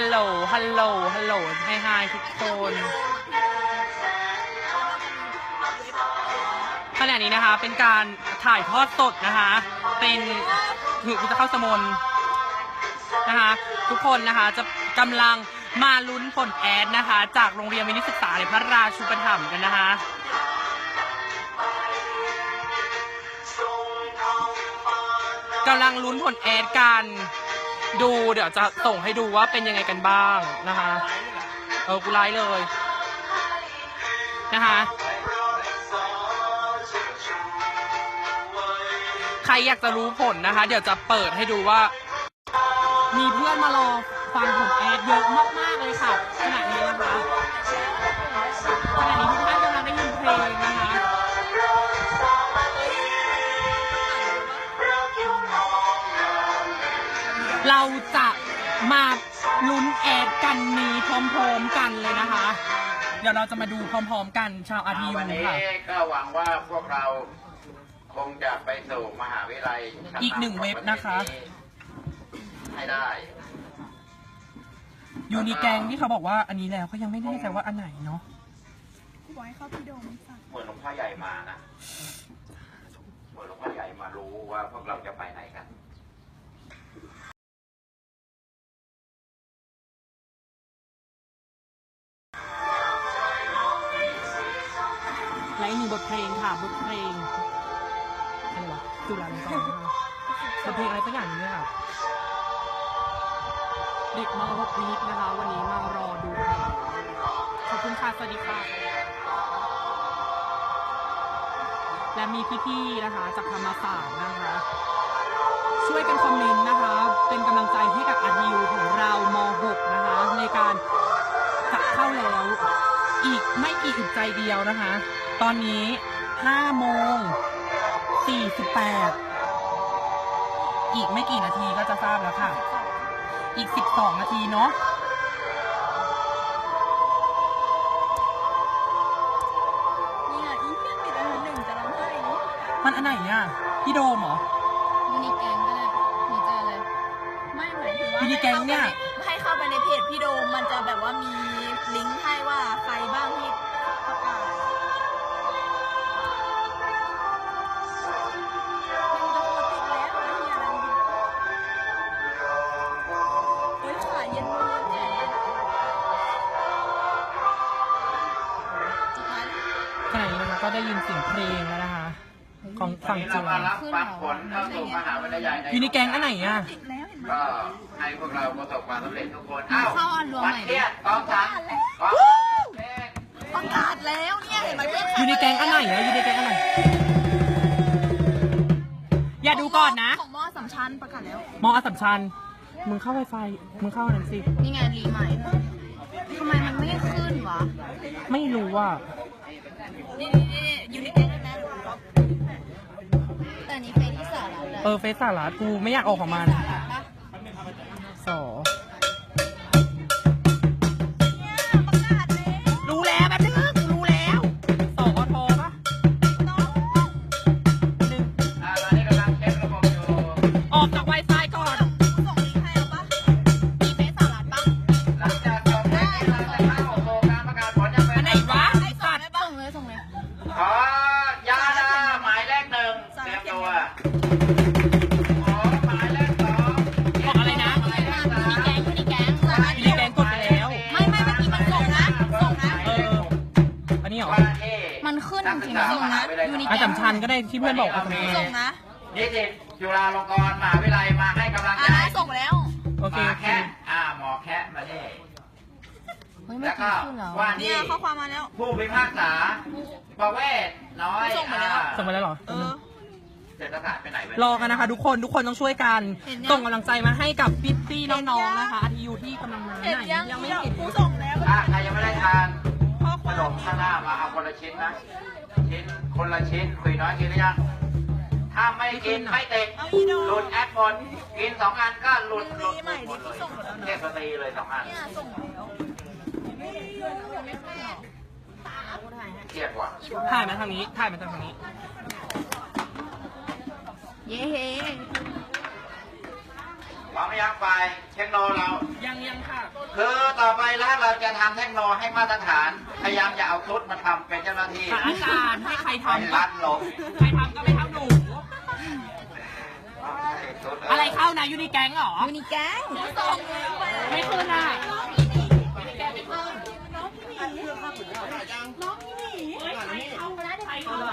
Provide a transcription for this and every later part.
ฮัลโหล ฮัลโหล ฮัลโหลไฮไฮทุกคน ขณะนี้นะคะ เป็นการถ่ายทอดสดนะคะ เป็นถือกูจะเข้าสมนนะคะ ทุกคนนะคะจะกำลังมาลุ้นผลแอดนะคะ จากโรงเรียนวินิศึกษาในพระราชูปถัมภ์กันนะคะกำลังลุ้นผลแอดกัน ดูเดี๋ยวจะส่งให้ดูว่าเป็นยังไงกันบ้างนะคะ เออกูไลฟ์เลยนะคะ ใครอยากจะรู้ผลนะคะ เดี๋ยวจะเปิดให้ดูว่า มีเพื่อนมารอฟังผลแอดเยอะมากๆเลยค่ะขณะนี้นะคะ ลุ้นแอดกันนี้พร้อมๆกันเลยนะคะ เดี๋ยวเราจะมาดูพร้อมๆกันชาวอาทีวันยูนี้ค่ะ ก็หวังว่าพวกเราคงจะไปสู่มหาวิทยาลัยอีกหนึ่งเว็บนะคะ ให้ได้ยูนิแกงที่เขาบอกว่าอันนี้แล้วเขายังไม่แน่ใจว่าอันไหนเนาะกูบอกให้เข้าพี่โดมสั่งเหมือนหลวงพ่อใหญ่มานะเหมือนหลวงพ่อใหญ่มารู้ว่าพวกเราจะไปไหนกัน และอีกหนึ่งบทเพลงค่ะบทเพลงอะไรวะจุฬาลงกรณ์นะคะบทเพลงอะไรสักอย่างหนึงเนี่ยค่ะ เด็กม .6 วีคนะคะ วันนี้มารอดูค่ะขอบคุณค่ะ สวัสดีค่ะ และมีพี่ๆนะคะจากธรรมศาสตร์นะคะ ช่วยกันคอมเมนต์นะคะ เป็นกำลังใจให้กับอาทิวของเราม .6 นะคะ ในการ เข้าแล้ว อีกไม่กี่อึดใจเดียวนะคะ ตอนนี้5โมง48 อีกไม่กี่นาทีก็จะทราบแล้วค่ะ อีก 12 นาทีเนาะนี่ไงอีเพี้ยนติดอันดับหนึ่งจะร้องไห้นี่มันอันไหนอะ พี่โดมเหรอ มินิแกงก็ได้หนูจะอะไรไม่หมายถึงว่ามินิแก๊งเนี่ย ให้เข้าไปในเพจพี่โดมมันจะแบบว่ามี ลิงก์ให้ว่าใครบ้างที่ประกาศมันจะโคตรติดแล้วไอ้เหี้ยอะไรเฮ้ยขาเย็นมากแย่จุดนั้นขณะนี้นะคะก็ได้ยินเสียงเพลงแล้วนะคะ ของฝั่งจุเราฬามารับฟังผลเข้าสู่มหาวิทยาลัยในยูนิแกงอันไหนอะ ติดแล้ว ก็ให้พวกเราประสบความสำเร็จทุกคน อ้าวเข้าอันรวมวัใหม่ดิเครียดกองทัพกองเลขประกาศแล้วเนี่ยเห็นไหมเพื่อนยูนิแกงอันไหนอะยูนิแกงอันไหนอย่าดูก่อนนะของมอสัมชันประกาศแล้ว มออสสัมชัญมึงเข้าไวไฟมึงเข้าอันนั้นสิ นี่ไงรีใหม่ทำไมมันไม่ขึ้นวะ ไม่รู้ว่า นี่นี่นี่อยู่ในเกมได้ไหมแต่อันนี้เป็นที่สาระเลยเออเฟซสาระกูไม่อยากออกของมัน สาระ เพื่อนบอกอาสัมชัญส่งนะนิสิตจุฬาลงกรณ์มหาวิทยาลัยมาให้กำลังอ่าใจส่งไปแล้ว โอเคมาโอเคแค่อ่าหมอแค่มาดิเฮ้ยไม่แล้วกิก็นขึ้นเหรอว่าเนี่นี่ยข้อความมาแล้ว ผู้พิพากษาประเวศน้อยส่งไปแล้ว อ่าส่งไปแล้วเหรอ เออ เศรษฐศาสตร์ไปไหนไปรอกันนะคะ ทุกคนทุกคนต้องช่วยกันเห็นยังส่งกำลังใจมาให้กับพี่พี่เห็นยังน้องๆนะคะที่อยู่ที่กำลังมาเห็นไหนยังยังไม่ยังเห็นกูส่งแล้วอ่าใครยังไม่ได้ทานข้อคขวามนมข้างหน้ามาเอาคนละชิ้นนะ ชิ้นคนละชิ้นคุยน้อยกินหรือยัง ถ้าไม่กินไม่ติดเอาอีโดหลุดแอดหมดกินสองอันก็หลุดหลุดมีใหม่ดิที่ส่งหมดแล้วนะเรียกสตรีเลยสองอันเนี่ยส่งแล้วไม่ขึ้นหรอกูถ่ายให้เครียดว่ะถ่ายมาทางนี้ถ่ายมาทางนี้ เย้เฮ้ พร้อมหรือยังไปเช็ทคโนเรา ยังยังค่ะคือต่อไปแล้วเราจะทำเทคโนให้มาตรฐาน พยายามจะเอาชุดมาทำเป็นเจ้าหน้าที่ค่ะอาจารย์ให้ใครไปทำก็รัดลงใครทำก็ไม่เท่าหนู อะไรเข้านะยูนิแก๊งเหรอยูนิแก๊งสอ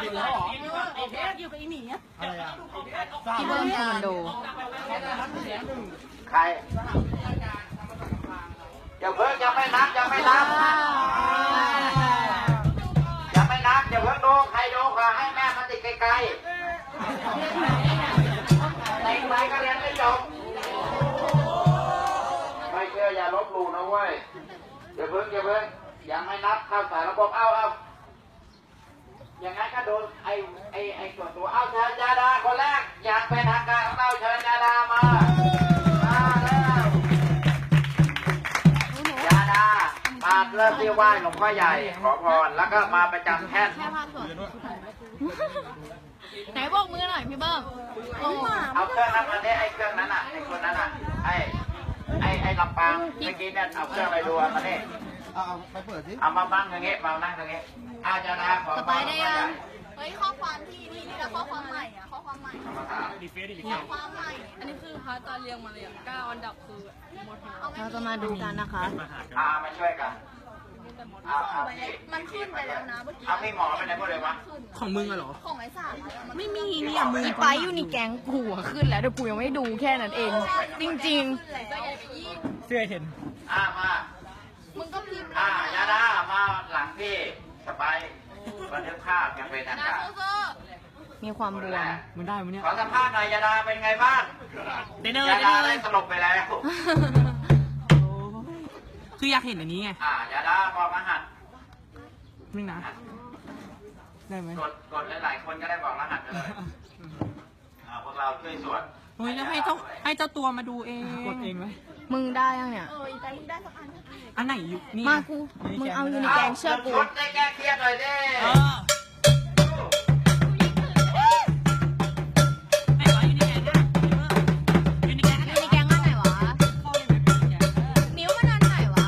งเลยไปไม่ขึ้นอะพี่เบิ้มคอนโดใครอย่าเพิ่งยังไม่นับยังไม่นับยังไม่นับอย่าเพิ่งดูใครดูขอให้แม่มันติดไกลๆติดไปก็เรียนไม่จบไม่เชื่ออย่าลบหลู่นะเว้ยอย่าเพิ่งอย่าเพิ่งยังไม่นับเข้าสายระบบเอาเอา อย่างนั้นก็โดนไอ้ไอ้ไอ้ส่วนตัว เอาเชิญยาดาคนแรกอยากเป็นทางการของเราเชิญยาดามามาแล้วยาดามาเริ่มที่ไหว้หลวงพ่อใหญ่ขอพรแล้วก็มาประจำแท่นไหนบอกมือหน่อยพี่เบิ้มโอ้เอาเครื่องนั้นมาเนี่ยไอ้เครื่องนั้นอะไอ้คนนั้นอะไอ้ไอ้ไอ้ลำปางเมื่อกี้เนี่ยเอาเครื่องไปดูอะมาเนี่ยเอาเอาไปเปิดสิเอามาบ้างอย่างงี้มานั่งอย่างงี้ อาจารย์ขอสพรบายหลวได้งพ่อยัใหญ่งเฮ้ยข้อความที่นี่นี่นะข้อความใหม่อะข้อความใหม่ข้อความใหม่ อันนี้คือพระอาจารย์เรียงมาเลยอะเก้าอันดับคือหมดเอาเราจะมาดูกันนะคะอามาช่วยกันเอาเอาพี่มันขึ้นไปแล้วนะเมื่อกี้เอาพี่หมอไปไหนพูดเลยวะของมึงอะเหรอ ของไอ้สามอะไม่มีเนี่ยมึงอีไปอยู่ในแก๊งกูอะขึ้นแล้วแต่กูยังไม่ดูแค่นั้นเอง จริงเสื้อเห็น อ่ามา มึงก็พิมพ์อ่ายาดามาหลังพี่ สบายบันทึกภาพยังเป็นทางการๆมีความบวมมึงได้มึงเนี่ยขอสัมภาษณ์หน่อยยาดาเป็นไงบ้างเดนเนอร์ยาเดนดาเนอได้ร์สลบไปแล้วคืออยากเห็นอันนี้ไงอ่ายาดาบอกรหัสนี่นะได้ไหมกดกดหลายๆคนก็ได้บอกรหัสไปเลยอ่าพวกเราช่วยสวดเฮ้ยแล้วให้เจ้าให้เจ้าตัวมาดูเองกดเองไหมมึงได้ยังเนี่ยเอออีกแต่มึงได้สักอัน อันไหนอยู่นี่มากู มึงเอาอยู่ในแก๊งเชื่อกู ชุดได้แก้เครียดหน่อยดิเออไอ้วะยูนิแกงอะยูนิแกงอยู่ในแก๊งอันไหนวะ นิ้วมันอันไหนวะ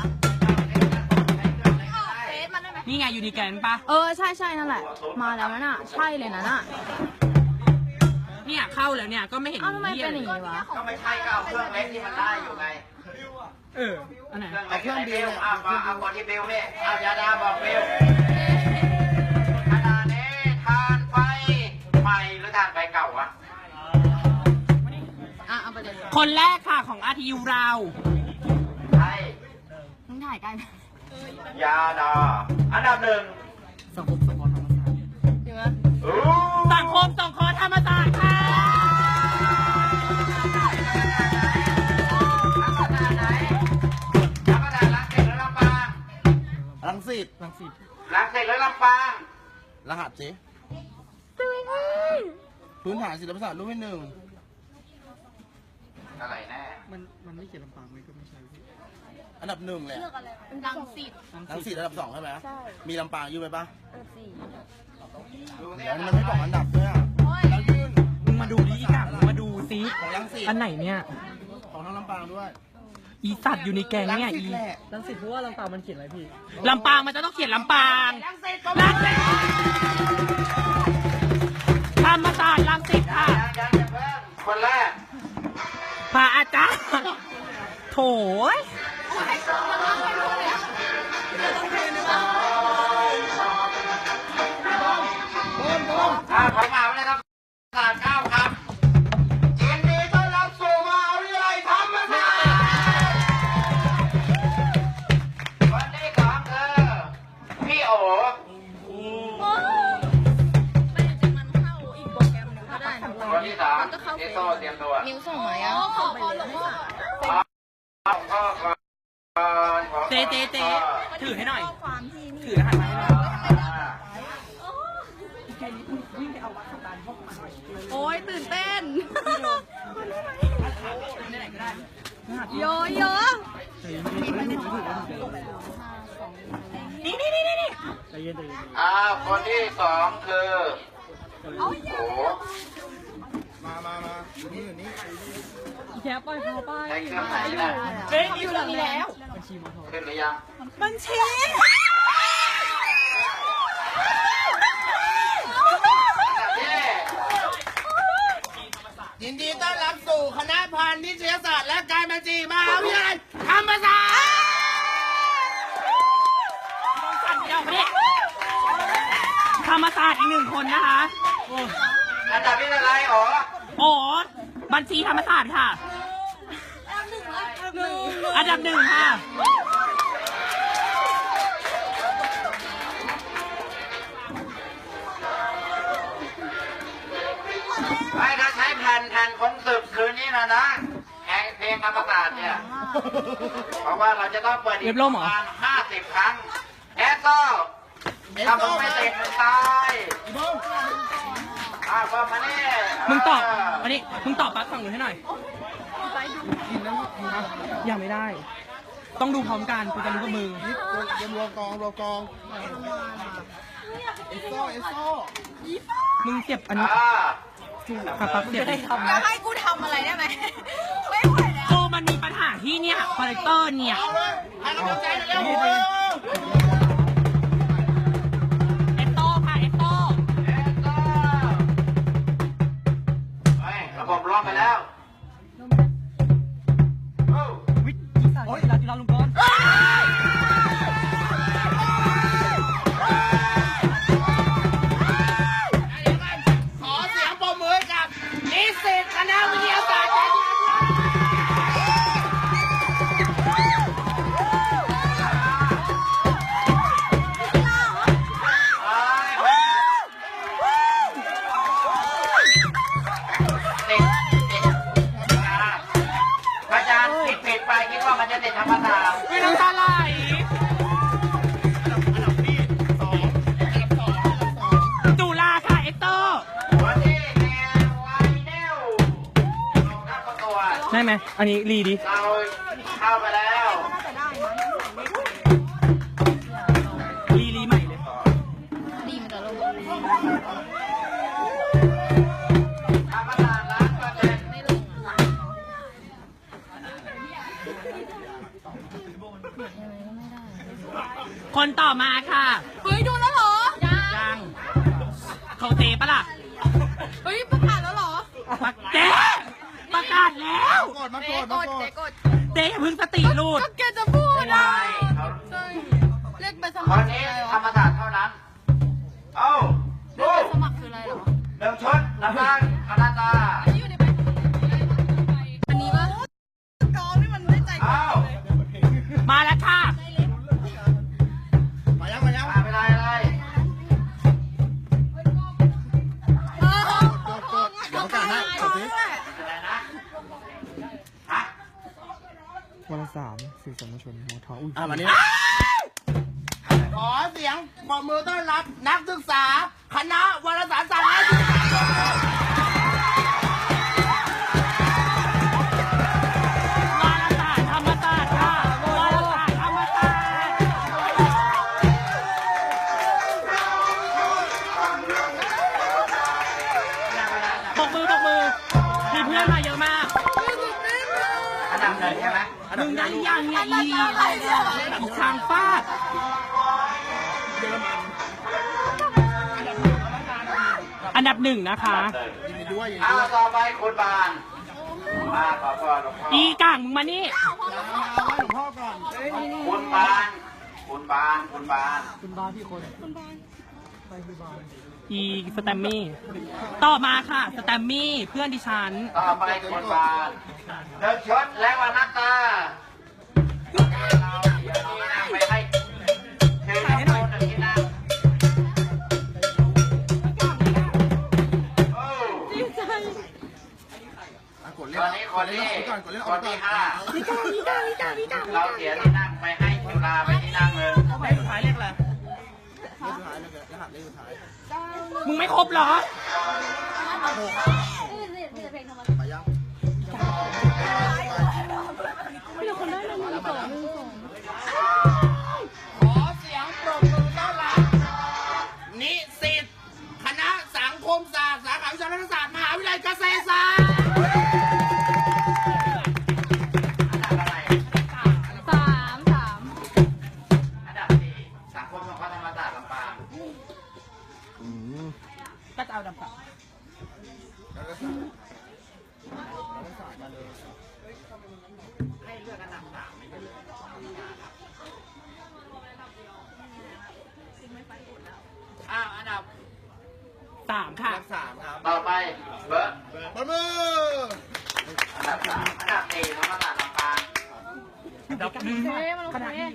เฟซมันได้ไหม นี่ไงยูนิแกงปะเออ ใช่ใช่นั่นแหละ มาแล้วนั่นน่ะ ใช่เลยนั่นน่ะ เนี่ยเข้าแล้วเนี่ยก็ไม่เห็นเอ้าทำไมหี้ยเป็นอย่างลนี้วะ ก็ไม่ใช่ก็เอาเครื่องเล็กที่มันได้อยู่ไง เอออันไหนเอาเครื่องเล็กไอ้บิวเอาเอาเอาคนที่บิวนี่ยเอายาดาบอกบิวขณะนี้ทานไฟใหม่หรือทานไฟเก่าวะอะเอาไปเลยคนแรกค่ะของอาทียูเราใช่มึงถ่ายใกล้ยาดาอันดับหนึ่งสังคมสังคราะห์ธรรมศาสตร์จริงไหมสังคมสังคราะห์ธรรมศาสตร์ค่ะ รังสิตรังสิตรังสิตหรือลำปางรหัสสิพื้นฐานศิลปศาสตร์รุ่นที่หนึ่งอะไรแน่ มันมันไม่เขียนลำปางไม่ก็ไม่ใช่พี่อันดับหนึ่งแหละดังสิบรังสิตอันดับสองใช่ไหมมีลำปางอยู่ไหมปะดูสิเดี๋ยวมันไม่บอกอันดับด้วยอะแล้วยื่นมึงมาดูดิอีกอะมึงมาดูซิของรังสิตอันไหนเนี่ย ของทั้งลำปางด้วย อีสัตว์อยู่ในแกงเนี่ยรังสิอีตแหละลังสิตเพราะว่าลำปางมันเขียนอะไรพี่ลำปางมันจะต้องเขียนลำปางรังสิตธรรมศาสตร์รังสิตค่ะยังยังยังเพิ่มคนแรกพระอาจารย์โถย ส่งมายังขอพรหลวงพ่อพ่อพ่อก่อนขอเจ๊เจ๊เจ๊ถือให้หน่อยข้อความที่นี่ถือรหัสมาให้หน่อยอ่าโอ้ยตื่นเต้น โยโยนี่นี่นี่นี่ใจเย็นใจเย็นอ่าคนที่สองคือโอ้โห มามามาอยู่นี่อยู่นี่แกปล่อยเขาไปใช้เครื่องไหนนะเฮ้ยอยู่ตรงนี้แล้วบัญชีมาโทรขึ้นหรือยังบัญชีนี่ยินดีต้อนรับสู่คณะพาณิชยศาสตร์และการบัญชีมหาวิทยาลัยธรรมศาสตร์ธรรมศาสตร์อีกหนึ่งคนนะคะอันดับที่อะไรอ๋อ โอ้บัญชีธรรมศาสตร์ค่ะ อันดับหนึ่งค่ะไอ้ถ้าใช้แผ่นแผ่นของศึกคืนนี้นะนะแข่งเพลงธรรมศาสตร์เนี่ย เพราะว่าเราจะต้องเปิดอีเรีกยบปร้อระยเหรอ มาณห้าสิบครั้งแอสโซ่ถ้ามึงไม่ติดมึงตายอ้าวก็มานี่มึงตอบอันนี้มึงตอบปั๊บฝั่งหนูให้หน่อยยังไม่ได้ ต้องดูพร้อมกันกูจะรู้กับมึงนี่เตรียมรวมกองรวมกอง เอสโซเอสโซมึงเก็บอันนี้อ่าปั๊บปั๊บเก็บจะให้กูทำอะไรได้ไหม ไม่ไหวแล้วโอ้มันมีปัญหาที่เนี่ยคอลเลกเตอร์เนี่ย เอาเลยให้กำลังใจหน่อยเร็วเล็อกไปแล้ว อันนี้รีดิเราเข้าไปแล้วรีรีใหม่เลยดีมันจะลงธรรมศาสตร์ล้านเปอร์เซ็นต์คนต่อมาค่ะ อะมานี่ขอเสียงปรบมือต้อนรับนักศึกษา คณะวารสารศาสตร์และศึกษา มมึงได้ยังเนี่ยอีอีช้างฟาดอันดับหนึ่งนะคะยินดีด้วยยินดีเอาด้วยต่อไปคุณบานมาขอพ่อหลวงพ่ออีก่างมึงมานี่เอาให้หลวงพ่อก่อนคุณบาน คุณบาน คุณบาน คุณบ้าพี่คน อีสแตมมี่ ต่อมาค่ะ สแตมมี่เพื่อนดิฉัน ต่อไปคุณบานหนึ่งชุดและวันนักตาเราเดี๋ยวนี้นะไปให้คือน้องโมหนึ่งที่นั่งโอ้อะกดตเล่นอนนี้คนนี้กดเล่นก่อนกดเล่นคก่อนนที่ห้าเราเสียที่นั่งไปให้จุฬาไปที่นั่งเลยเลขสุดท้ายเลขอะไร เลขสุดท้ายเลขรหัสเลขสุดท้าย มึงไม่ครบเหรอ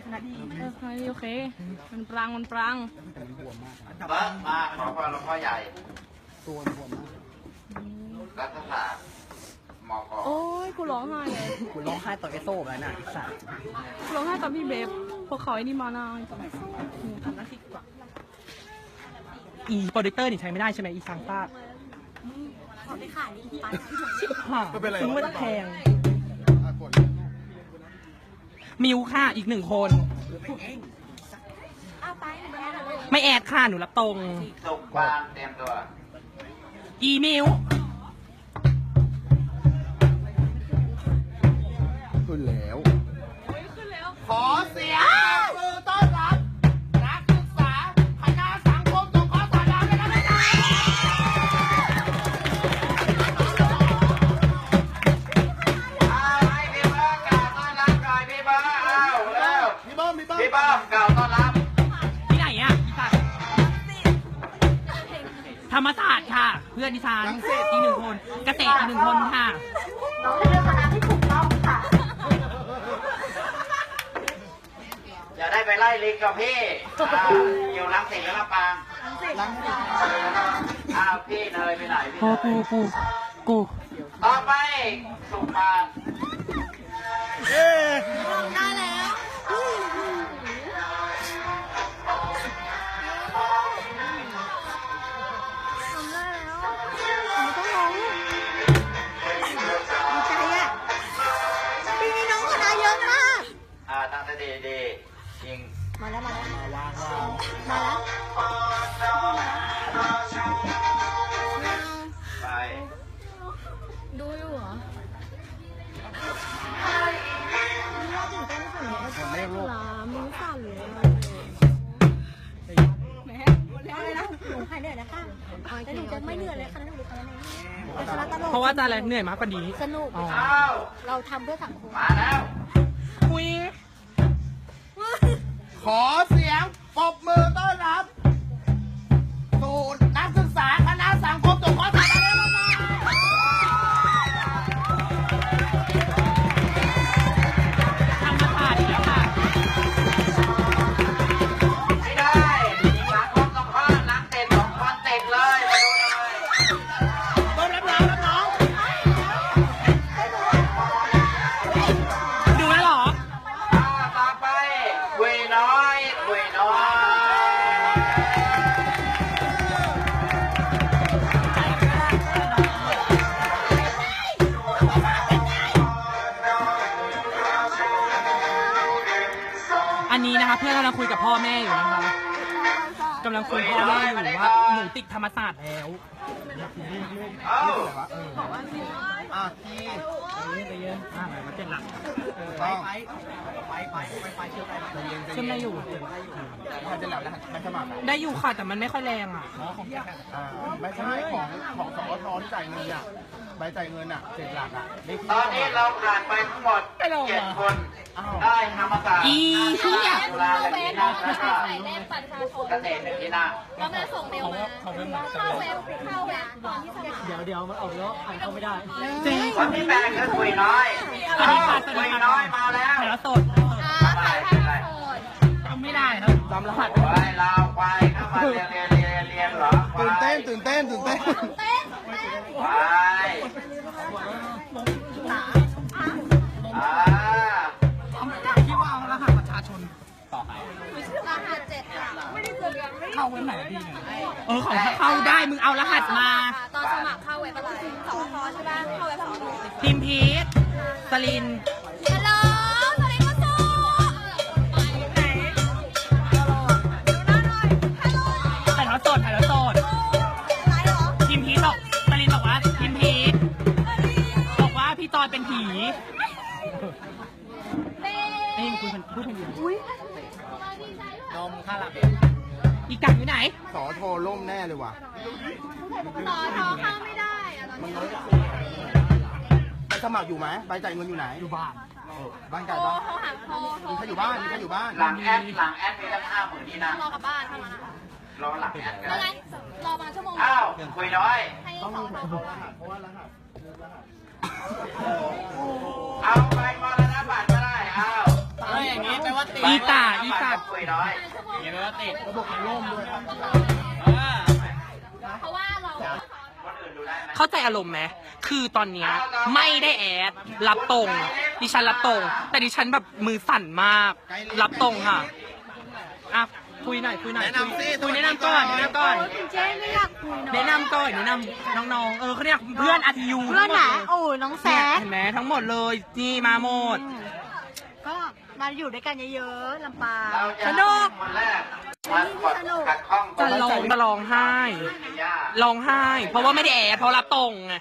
ขนาดเคดีขนาดดีเออโอเค มันปรางมันปรางเบิร์มาขอพรหลวงพ่อใหญ่ ตัวบวมมากรัฐศาสตร์มกโอ้ยกูร้องไห้เลยคุณร้องไห้ต่อไอโซ่แล้วน่ะสัตว์กูร้องไห้ตอนพี่เบฟพวกเขาไอ้นี่มาหน้าทำหน้าที่ดีกว่าอีโปรดิวเตอร์นี่ใช้ไม่ได้ใช่ไหมอีซังต้าขอไปขายนี่ไปค่ะซื้อมาแพงอะกด มิวค่ะอีกหนึ่งคนเอาไปหนูไปเลยไม่แอดค่ะหนูรับตรงสุขบางเตรียมตัว อีมิวขึ้นแล้ว ขอเสียงมือต้อนรับ หนึ่งคนค่ะ น้องให้เลือกคณะที่ถูกต้องค่ะ อย่าได้ไปไล่ลิงกับพี่อ่าอยู่ลังสิตแล้วลำปางลังสิตอ้าวพี่เนยไปไหนพี่โอ้เนกูยกูกูต่อไปสุพรรณเอ๊ะได้แล้ว ตั้งแต่ดีดีๆยิงมาแล้วมาแล้วมาแล้วไปดูอยู่เหรอตื่นเต้นขนาดนี้ไม่รู้ลามือสั่นเลยแม่อะไรนะหนูหายเหนื่อยนะคะแต่หนูจะไม่เหนื่อยเลยคณะหนูคณะนี้เป็นคณะตลกเพราะว่าจะอะไรเหนื่อยมากกว่านี้สนุกเราทำเพื่อสังคมมาแล้ว ขอเสียงปรบมือต้อนรับสู่นักศึกษาคณะสังคมสงเคราะห์สารามนะครับธรรมศาสตร์อีกแล้วค่ะ ไม่ได้สังคมสงเคราะห์นักเตะสองคนติดเลย มาดูหน่อย ลังคุยกับพ่อแม่อยู่นะคะกำลังคุยพ่อแม่อยู่ว่าหนูติดธรรมศาสตร์แล้วเอ้าอะพี่อ่ามาเจ็ดหลักต้องขึ้นได้อยู่มันจะหลับแล้วมันสมัครอะได้อยู่ค่ะแต่มันไม่ค่อยแรงอะอ่าไม่ใช่ของของสอทที่จ่ายเงินอะ ใบจ่ายเงินอะเจ็ดหลักอะเลขตอนนี้เราผ่านไปทั้งหมดไม่ลงเจ็ดอะคน ได้ธรรมศาสตร์อีเหี้ยจุฬาหนึ่งที่นั่งแล้วก็เลขบัตรประชาชนเกษตรหนึ่งที่นั่งแล้วแม่ส่งเมลมาเข้าเว็บเข้าเว็บตอนที่สมัครเดี๋ยวเดี๋ยวมันออกแล้วอ่านเข้าไม่ได้เจ๊คนที่แปดคือคุยน้อยอันนี้ค่ะคุยน้อยมาแล้วถ่ายแล้วสดอ่าไปถ่ายไปภาพไปโสดทำไม่ได้ครับจำรหัสโอ้ยเราไปเข้ามาเรียนเรียนเรียนเรียนเหรอไปตื่นเต้นตื่นเต้นตื่นเต้นเต้น ไปอ่าคิดว่าเอารหัสประชาชนรหัสเจ็ดค่ะไม่ได้เจอไม่เข้าเว็บไหนดีเนี่ยเออของเข้าได้มึงเอารหัสมา ตอนสมัครเข้าเว็บอะไรสวทใช่ไหมเข้าเว็บสวทพิมพีสลินฮัลโหล อีกังอยู่ไหน สอทรล่มแน่เลยว่ะสอท้อเข้าไม่ได้อะตอนนี้ใบสมัครอยู่ไหมใบจ่ายเงินอยู่ไหน อยู่บ้าน บ้านไก่โทรปะเขาหาโโทรมีใครอยู่บ้านมีใครอยู่บ้านหลังแอดหลังแอดมีตั้ห้าหมื่นนี่นะรอกับบ้านทำานะคะรอหลังแอดกันแล้ไรอมาชั่วโมงอ้าวคุยน้อย ให้สองโทรบานเพราะว่ารหัสเอาไปมาแล้วนะบัตรมาได้อ้าว ฮ้ยอย่างนี้แปลว่าติดอีตาอีตาคุยน้อยเพราะว่าเราคนอื่นดูได้ไหมเข้าใจอารมณ์ไหมคือตอนเนี้ยไม่ได้แอด รับตรง ดิฉันรับตรง แต่ดิฉันแบบมือสั่นมาก รับตรงค่ะอะคุยหน่อยคุยหน่อยแนะนำสิคุยแนะนำก่อนแนะนำก่อนคุณเจ๊ไม่อยากคุยเนาะแนะนำก่อนแนะนำน้องๆเออเขาเรียกเพื่อนอาทิยูเพื่อนไหนโอ้ยน้องแซเนี่ยคเห็นไหมทั้งหมดเลยนี่มาหมดก็ มาอยู่ด้วยกันเยอะๆลำปางเราจะสนุกคนแรกมันกดขัดข้องจะร้องจะร้องไห้ยากร้องไห้ เพราะว่าไม่ได้แอดเพราะรับตรงไง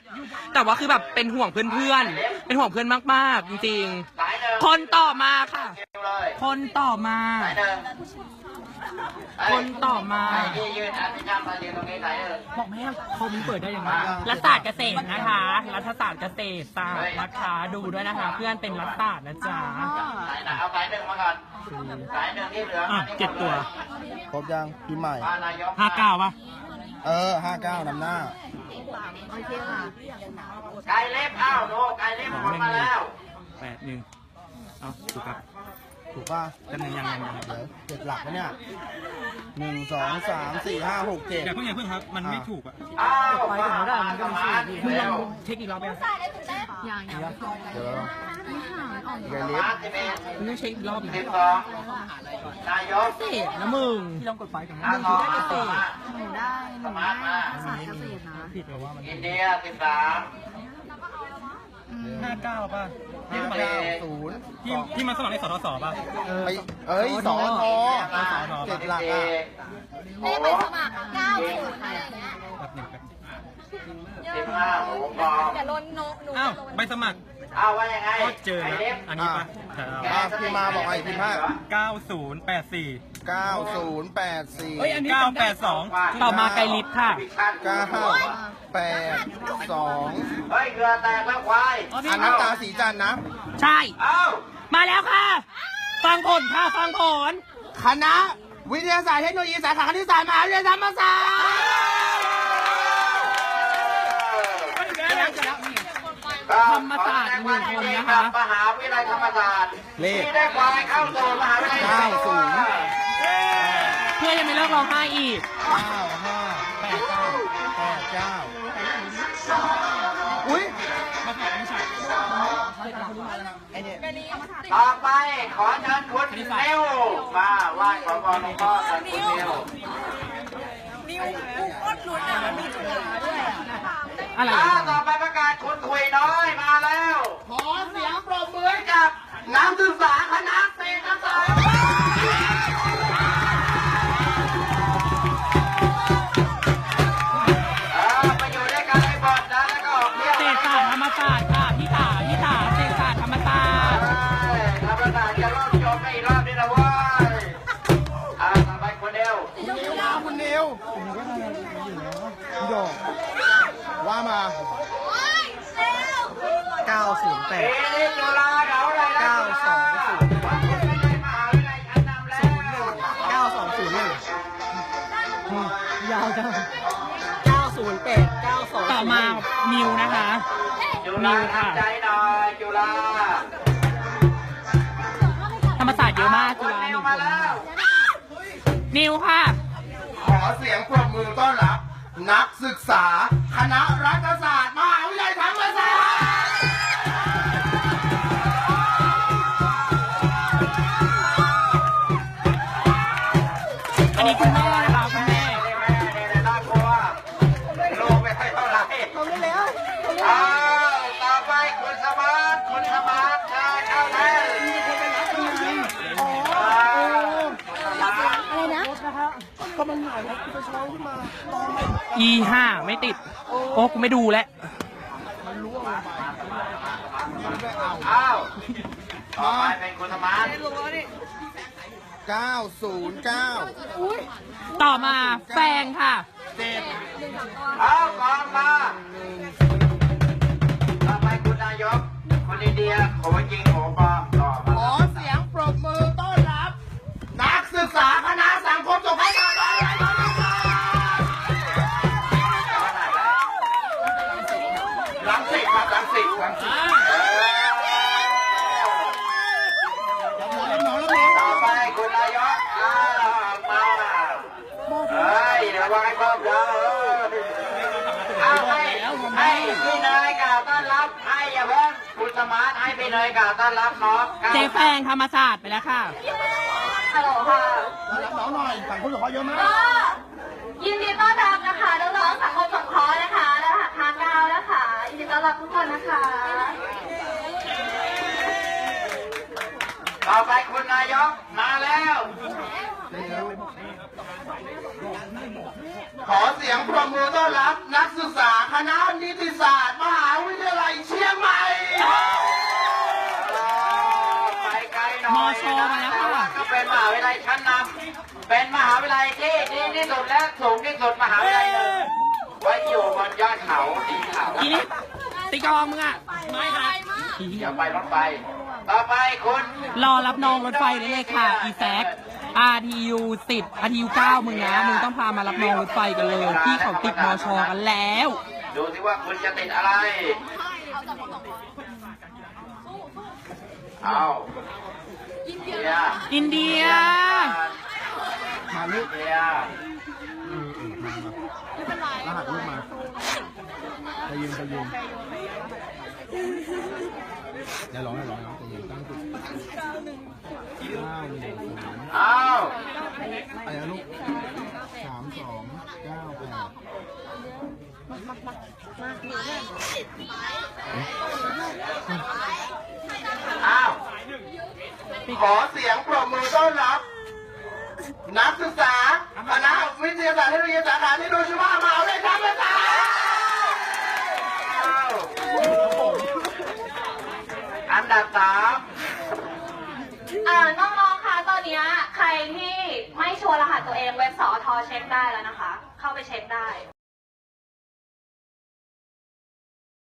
แต่ว่าคือแบบเป็นห่วงเพื่อนๆ เป็นห่วงเพื่อนมากๆ จริงสายหนึ่งๆคนต่อมาค่ะเร็วเลยคนต่อมาสายหนึ่ง คนต่อมาไอ้ที่ยืนอันที่ย่ำมายืนตรงนี้สายหนึ่งบอกแม่คอมเปิดได้ยังไงรัฐศาสตร์เกษตรนะคะ รัฐศาสตร์เกษตรศาสตร์นะคะดูด้วยนะคะ เพื่อนเป็นรัฐศาสตร์นะจ๊ะสายไหนเอาสายหนึ่งมาก่อนสายหนึ่งที่เหลืออะเจ็ดตัวครบยังพี่ใหม่ มานายกห้าเก้าป่ะเออห้าเก้านำหน้า ไก่เล็บอ้าวโนไก่เล็บหมดมาแล้วแปดหนึ่งเอาถูกครับ ถูกป่ะแป๊บนึงยังยังยังเดี๋ยวเจ็ดหลักนะเนี่ยหนึ่งสองสามสี่ห้าหกเจ็ดอย่าเพิ่งอย่าเพิ่งครับ มันไม่ถูกอะอ้าวไปถึงได้มันก็มีชื่อมึงลองเช็คอีกรอบไหมใส่ได้ถูกได้อย่างอย่างเดี๋ยวใหญ่สเล็บมาร์ทสิบเอ็ดมึงต้องเช็คอีกรอบนะสิบสองนายกเกษตรนะมึงที่ลองกดไปกันนะอามึงทคือองได้เกษตรหนูได้หนูได้ศาสตร์เกษตรนะผิดหรือว่ามันอินเดียสิบสาม ห้าเก้าป่ะสิบเก้าสี่ศูนย์ที่ที่มาสมัครในสทศป่ะไปเอ้ยสอทอเจ็ดหลักอะเลขใบสมัครเก้าศูนย์อะไรอย่างเงี้ย แป๊บหนึ่งแป๊บ สิบห้าหมูกรอบอย่าลนโนหนูอ้าวใบสมัครเอาว่ายังไงก็เจอไก่นะเล็บอันนี้ป่ะอะพี่มาบอกไอ้พี่ห้าเก้าศูนย์แปดสี่เก้าศูนย์แปดสี่เก้าแปดสองต่อมาไกลลิฟต์ค่ะเก้าแปดสองเฮ้ยเกลือแตกแล้วควายอันน้ำตาสีจันทร์นะ ใช่เอ้ามาแล้วค่ะ ฟังผลค่ะฟังผลคณะวิทยาศาสตร์เทคโนโลยีสาขาคณิตศาสตร์มหาวิทยาลัยธรรมศาสตร์ ธรรมศาสตร์หนึ่งคนนะคะมหาวิทยาลัยธรรมศาสตร์เลขที่ได้ควายเข้าสู่มหาวิทยาลัยเก้าศูนย์ เพื่อนยังไม่เลิกร้องไห้อีกเก้าห้าแปดเก้าแปดเก้าอุ้ยต่อไปขอเชิญคุณนิวมาไหว้ขอพรหลวงพ่อเชิญคุณนิว อะไรอ่าอะต่อไปประกาศคุณคุยน้อยมาแล้ว ขอเสียงปรบมือให้กับนักศึกษาคณะ จุฬาทำใจหน่อยจุฬาธรรมศาสตร์เยอะมากจุฬาหนินึ่วงคมานแล้วนิวค่ะ ขอเสียงปรบมือต้อนรับ นักศึกษา คณะรัฐศาสตร์มหาวิทยาลัยธรรมศาสตร์อันนี้คุณแม่นะคะ โอ้กูไม่ดูแล้วอ้าวต่อไปเป็นคุณสมาร์ท909 ต่อมาแฟงค่ะเอากองมาต่อไปคุณนายกโอ้ยจริงโอ้ปลอมต่อขอ มาร์ทให้พี่เนยกล่าวต้อนรับน้องเจ๊แปงธรรมศาสตร์ไปแล้วค่ะ ฮัลโหลค่ะรับน้องหน่อยสังคมสงเคราะห์เยอะมากก็ยินดีต้อนรับนะคะน้องๆสังคมสงเคราะห์นะคะและหาทางดาวนะคะยินดีต้อนรับทุกคนนะคะ ต่อไปคุณนายกมาแล้ว ขอเสียงปรบมือต้อนรับนักศึกษาคณะนิติศาสตร์ มหาวิทยาลัยเชียงใหม่ ไปไกลหน่อย มชมาแล้วค่ะ ก็เป็นมหาวิทยาลัย ชั้นนำเป็นมหาวิทยาลัยที่ดีที่สุดและสูงที่สุดมหาวิทยาลัยหนึ่งไว้อยู่บนยอดเขาสีขาวทีนี้ตีกลองมึงอะไม่ครับอย่าไปรถไฟต่อไปคุณรอรับน้องรถไฟได้เลยค่ะ อีแซค RTU 10 RTU 9มึงนะมึงต้องพามารับน้องรถไฟกันเลย ที่เขาติดมชกันแล้ว ดูสิว่าคุณจะติดอะไร เอา อินเดียอินเดีย มาลูกเดียรหัสลูกมาไปยืนไปยืนอย่าร้องอย่าร้องอย่าร้องใจเย็นตั้งจิตเก้าหนึ่งศูนย์เอาอะไรนะลูกสามสองเก้าแปดเอาขอเสียงปรบมือต้อนรับ นักศึกษาคณะวิทยาศาสตร์เทคโนโลยีสาขาที่โดชิมะมาวิทยาลัยธรรมศาสตร์เอาอันดับสามอ่าน้องๆคะตอนนี้ใครที่ไม่ชัวร์รหัสตัวเองเว็บสอทอเช็คได้แล้วนะคะ เข้าไปเช็คได้